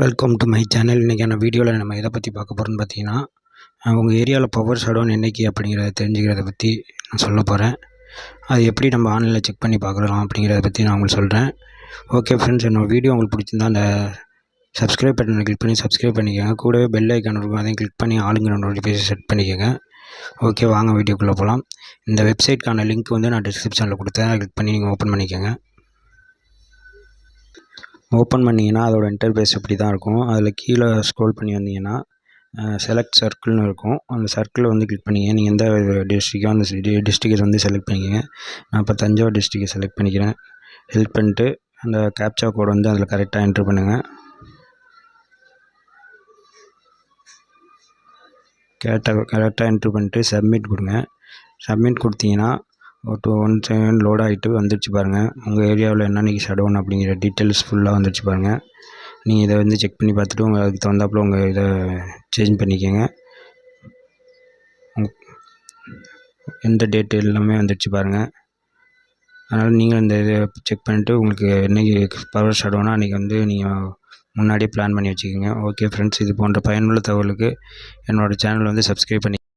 Welcome to my channel இன்றைக்கான வீடியோவில் நம்ம எதை பற்றி பார்க்க போகிறோம்னு பார்த்தீங்கன்னா உங்கள் ஏரியாவில் பவர் ஷடவுன் என்றைக்கு அப்படிங்கிறத தெரிஞ்சுக்கிறத பற்றி நான் சொல்ல போகிறேன் அது எப்படி நம்ம ஆன்லைனில் செக் பண்ணி பார்க்கலாம் அப்படிங்கிறத பற்றி நான் உங்களுக்கு சொல்கிறேன் ஓகே ஃப்ரெண்ட்ஸ் என்னோட வீடியோ உங்களுக்கு பிடிச்சிருந்தா அந்த சப்ஸ்கிரைப் பட்டனை கிளிக் பண்ணி சப்ஸ்கிரைப் பண்ணிக்கோங்க. கூடவே பெல் ஐக்கான் இருக்கும் அதையும் கிளிக் பண்ணி ஆளுங்கிற நோட்டிஃபிகேஷன் செட் பண்ணிக்கோங்க. ஓகே வாங்க வீடியோக்குள்ளே போகலாம் இந்த வெப்சைட்க்கான லிங்க் வந்து நான் டிஸ்கிரிப்ஷனில் கொடுத்தேன். கிளிக் பண்ணி நீங்கள் ஓப்பன் பண்ணிக்கோங்க. ஓப்பன் பண்ணிங்கன்னா அதோட இன்டர்ஃபேஸ் இப்படி தான் இருக்கும். அதில் கீழே ஸ்க்ரோல் பண்ணி வந்தீங்கன்னா செலக்ட் சர்க்கிள்னு இருக்கும். அந்த சர்க்கிளை வந்து கிளிக் பண்ணிங்க. நீங்கள் எந்த டிஸ்ட்ரிக்கோ அந்த டிஸ்ட்ரிக்டை வந்து செலக்ட் பண்ணிக்கங்க நான் இப்போ தஞ்சாவூர் டிஸ்ட்ரிக்டை செலக்ட் பண்ணிக்கிறேன். செலக்ட் பண்ணிட்டு அந்த கேப்சா கோட் வந்து அதில் கரெக்டாக என்ட்ரு பண்ணுங்கள் கரெக்டாக கரெக்டாக என்ட்ரு பண்ணிட்டு சப்மிட் கொடுங்க. சப்மிட் கொடுத்தீங்கன்னா டூ ஒன் செகண்ட் லோட் ஆகிட்டு வந்துடுச்சு பாருங்கள் உங்கள் ஏரியாவில் என்னன்னைக்கு அன்றைக்கி ஷடவுன் அப்படிங்கிற டீட்டெயில்ஸ் ஃபுல்லாக வந்துடுச்சு பாருங்கள் நீங்கள் இதை வந்து செக் பண்ணி பார்த்துட்டு உங்கள் அதுக்கு தகுந்தாப்புல உங்கள் இதை சேஞ்ச் பண்ணிக்கோங்க. எந்த டேட்டு எல்லாமே வந்துடுச்சு பாருங்கள் அதனால் நீங்கள் இந்த இதை செக் பண்ணிவிட்டு உங்களுக்கு என்றைக்கு பவர் ஷடவுனா அன்றைக்கி வந்து நீங்கள் முன்னாடியே பிளான் பண்ணி வச்சுக்கோங்க. ஓகே ஃப்ரெண்ட்ஸ் இது போன்ற பயனுள்ள தகவலுக்கு என்னோடய சேனல் வந்து சப்ஸ்கிரைப் பண்ணி